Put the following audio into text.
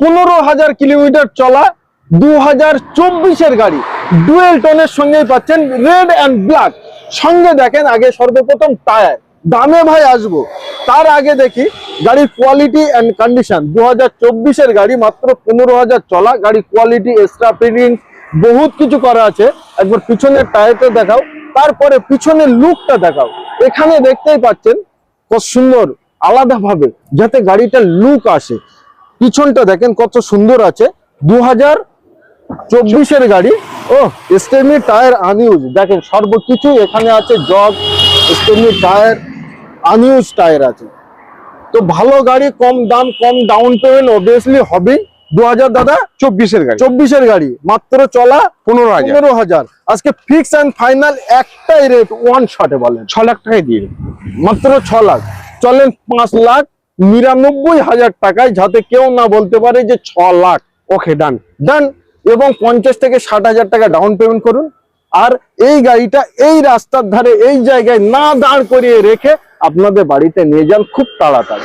পনেরো হাজার কিলোমিটার চলা দু হাজার চব্বিশের গাড়ি। ডুয়েল টোনের সঙ্গেই পাচ্ছেন রেড অ্যান্ড ব্ল্যাক। সঙ্গে দেখেন আগে সর্বপ্রথম টায়ার। দামে ভাই আসব। তার আগে দেখি গাড়ির কোয়ালিটি অ্যান্ড কন্ডিশন দু হাজার গাড়ি মাত্র পনেরো হাজার চলা। গাড়ি কোয়ালিটি এক্সট্রা ফিটিং বহুত কিছু করা আছে। একবার পিছনের টায়ারটা দেখাও। তারপরে পিছনের লুকটা দেখাও। এখানে দেখতেই পাচ্ছেন কত সুন্দর, আলাদাভাবে যাতে গাড়িটার লুক আসে। পিছনটা দেখেন কত সুন্দর আছে। দু হাজার চব্বিশের গাড়ি। ও স্টেমি টায়ার আনইউজ দেখেন সর্বকিছু এখানে আছে জগ স্টেমি টায়ার আনইউজ টায়ার আছে। তো ভালো গাড়ি কম দাম কম ডাউন পেমেন্ট অবভিয়াসলি হবেই। দু হাজার দাদা চব্বিশের গাড়ি। চব্বিশের গাড়ি। মাত্র চলা পনেরো হাজার। পনেরো হাজার। আজকে ফিক্স অ্যান্ড ফাইনাল একটাই রেট ওয়ান শটে বলেন। ছ লাখ টাকায় দিয়ে মাত্র ছ লাখ। চলেন পাঁচ লাখ। নিরানব্বই হাজার টাকায় যাতে কেউ না বলতে পারে যে ছ লাখ। ওকে ডান ডান এবং পঞ্চাশ থেকে ষাট হাজার টাকা ডাউন পেমেন্ট করুন। আর এই গাড়িটা এই রাস্তার ধারে, এই জায়গায় না দাঁড় করিয়ে রেখে আপনাদের বাড়িতে নিয়ে যান খুব তাড়াতাড়ি।